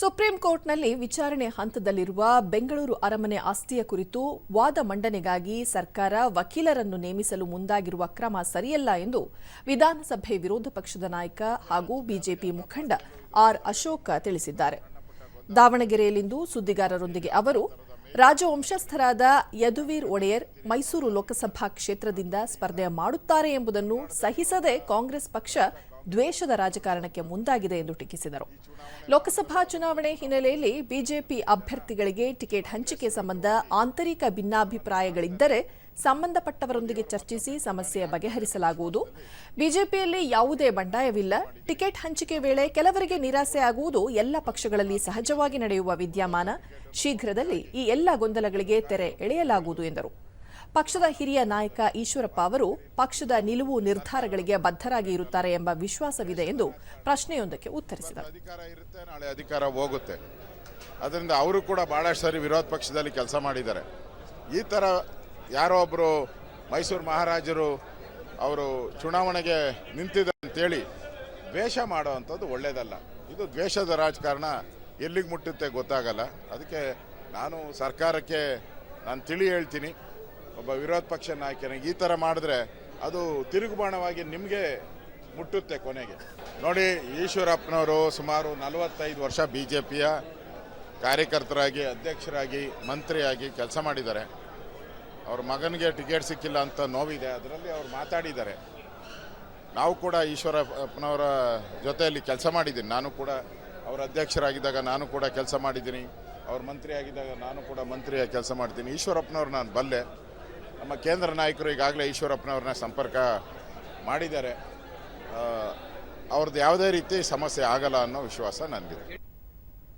Supreme ಕೋರ್ಟ್ನಲ್ಲಿ ವಿಚಾರಣೆ ಹಂತದಲ್ಲಿರುವ ಬೆಂಗಳೂರು ಅರಮನೆ ಆಸ್ತಿಯ ಕುರಿತು ವಾದ ಮಂಡನೆಗಾಗಿ ಸರ್ಕಾರ ವಕೀಲರನ್ನು ನೇಮಿಸಲು ಮುಂದಾಗಿರುವ ಕ್ರಮ ಸರಿಯಲ್ಲ ಎಂದು ವಿಧಾನಸಭೆ ವಿರೋಧ ಪಕ್ಷದ ನಾಯಕ ಹಾಗೂ ಬಿಜೆಪಿ ಮುಖಂಡ ಆರ್ ಅಶೋಕ ತಿಳಿಸಿದ್ದಾರೆ. ದಾವಣಗೆರೆಯಲ್ಲಿಂದು ಸುದ್ದಿಗಾರರೊಂದಿಗೆ ಅವರು, ರಾಜವಂಶಸ್ಥರಾದ ಯದುವೀರ್ ಒಡೆಯರ್ ಮೈಸೂರು ಲೋಕಸಭಾ ಕ್ಷೇತ್ರದಿಂದ ಸ್ಪರ್ಧೆ ಮಾಡುತ್ತಾರೆ ಎಂಬುದನ್ನು ಸಹಿಸದೆ ಕಾಂಗ್ರೆಸ್ ಪಕ್ಷ ದ್ವೇಷದ ರಾಜಕಾರಣಕ್ಕೆ ಮುಂದಾಗಿದೆ ಎಂದು ಟೀಕಿಸಿದರು. ಲೋಕಸಭಾ ಚುನಾವಣೆ ಹಿನ್ನೆಲೆಯಲ್ಲಿ ಬಿಜೆಪಿ ಅಭ್ಯರ್ಥಿಗಳಿಗೆ ಟಿಕೆಟ್ ಹಂಚಿಕೆ ಸಂಬಂಧ ಆಂತರಿಕ ಭಿನ್ನಾಭಿಪ್ರಾಯಗಳಿದ್ದರೆ ಸಂಬಂಧಪಟ್ಟವರೊಂದಿಗೆ ಚರ್ಚಿಸಿ ಸಮಸ್ಯೆ ಬಗೆಹರಿಸಲಾಗುವುದು. ಬಿಜೆಪಿಯಲ್ಲಿ ಯಾವುದೇ ಬಂಡಾಯವಿಲ್ಲ. ಟಿಕೆಟ್ ಹಂಚಿಕೆ ವೇಳೆ ಕೆಲವರಿಗೆ ನಿರಾಸೆ ಆಗುವುದು ಎಲ್ಲ ಪಕ್ಷಗಳಲ್ಲಿ ಸಹಜವಾಗಿ ನಡೆಯುವ ವಿದ್ಯಮಾನ. ಶೀಘ್ರದಲ್ಲಿ ಈ ಎಲ್ಲ ಗೊಂದಲಗಳಿಗೆ ತೆರೆ ಎಳೆಯಲಾಗುವುದು ಎಂದರು. ಪಕ್ಷದ ಹಿರಿಯ ನಾಯಕ ಈಶ್ವರಪ್ಪ ಅವರು ಪಕ್ಷದ ನಿಲುವು ನಿರ್ಧಾರಗಳಿಗೆ ಬದ್ಧರಾಗಿ ಇರುತ್ತಾರೆ ಎಂಬ ವಿಶ್ವಾಸವಿದೆ ಎಂದು ಪ್ರಶ್ನೆಯೊಂದಕ್ಕೆ ಉತ್ತರಿಸಿದರು. ಅಧಿಕಾರ ಇರುತ್ತೆ, ನಾಳೆ ಅಧಿಕಾರ ಹೋಗುತ್ತೆ. ಅದರಿಂದ ಅವರು ಕೂಡ ಬಹಳಷ್ಟು ಸಾರಿ ವಿರೋಧ ಪಕ್ಷದಲ್ಲಿ ಕೆಲಸ ಮಾಡಿದ್ದಾರೆ. ಈ ಥರ ಯಾರೋ ಒಬ್ಬರು ಮೈಸೂರು ಮಹಾರಾಜರು ಅವರು ಚುನಾವಣೆಗೆ ನಿಂತಿದ್ದಾರೆ ಅಂತೇಳಿ ದ್ವೇಷ ಮಾಡೋವಂಥದ್ದು ಒಳ್ಳೆಯದಲ್ಲ ಇದು ದ್ವೇಷದ ರಾಜಕಾರಣ. ಎಲ್ಲಿಗೆ ಮುಟ್ಟುತ್ತೆ ಗೊತ್ತಾಗಲ್ಲ. ಅದಕ್ಕೆ ನಾನು ಸರ್ಕಾರಕ್ಕೆ ನಾನು ತಿಳಿ ಹೇಳ್ತೀನಿ. ಒಬ್ಬ ವಿರೋಧ ಪಕ್ಷ ನಾಯಕನಿಗೆ ಈ ಥರ ಮಾಡಿದ್ರೆ ಅದು ತಿರುಗುಬಾಣವಾಗಿ ನಿಮಗೆ ಮುಟ್ಟುತ್ತೆ ಕೊನೆಗೆ. ನೋಡಿ, ಈಶ್ವರಪ್ಪನವರು ಸುಮಾರು ನಲವತ್ತೈದು ವರ್ಷ ಬಿ ಜೆ ಪಿಯ ಕಾರ್ಯಕರ್ತರಾಗಿ, ಅಧ್ಯಕ್ಷರಾಗಿ, ಮಂತ್ರಿಯಾಗಿ ಕೆಲಸ ಮಾಡಿದ್ದಾರೆ. ಅವ್ರ ಮಗನಿಗೆ ಟಿಕೆಟ್ ಸಿಕ್ಕಿಲ್ಲ ಅಂತ ನೋವಿದೆ. ಅದರಲ್ಲಿ ಅವ್ರು ಮಾತಾಡಿದ್ದಾರೆ. ನಾವು ಕೂಡ ಈಶ್ವರಪ್ಪನವರ ಜೊತೆಯಲ್ಲಿ ಕೆಲಸ ಮಾಡಿದ್ದೀನಿ. ನಾನು ಕೂಡ ಅವರ ಅಧ್ಯಕ್ಷರಾಗಿದ್ದಾಗ ನಾನು ಕೂಡ ಕೆಲಸ ಮಾಡಿದ್ದೀನಿ. ಅವ್ರ ಮಂತ್ರಿಯಾಗಿದ್ದಾಗ ನಾನು ಕೂಡ ಮಂತ್ರಿಯಾಗಿ ಕೆಲಸ ಮಾಡ್ತೀನಿ. ಈಶ್ವರಪ್ಪನವ್ರು ನಾನು ಬಲ್ಲೆ. ನಮ್ಮ ಕೇಂದ್ರ ನಾಯಕರು ಈಗಾಗಲೇ ಈಶ್ವರಪ್ಪನವ್ರನ್ನ ಸಂಪರ್ಕ ಮಾಡಿದ್ದಾರೆ. ಅವ್ರದ್ದು ಯಾವುದೇ ರೀತಿ ಸಮಸ್ಯೆ ಆಗಲ್ಲ ಅನ್ನೋ ವಿಶ್ವಾಸ ನನಗಿದೆ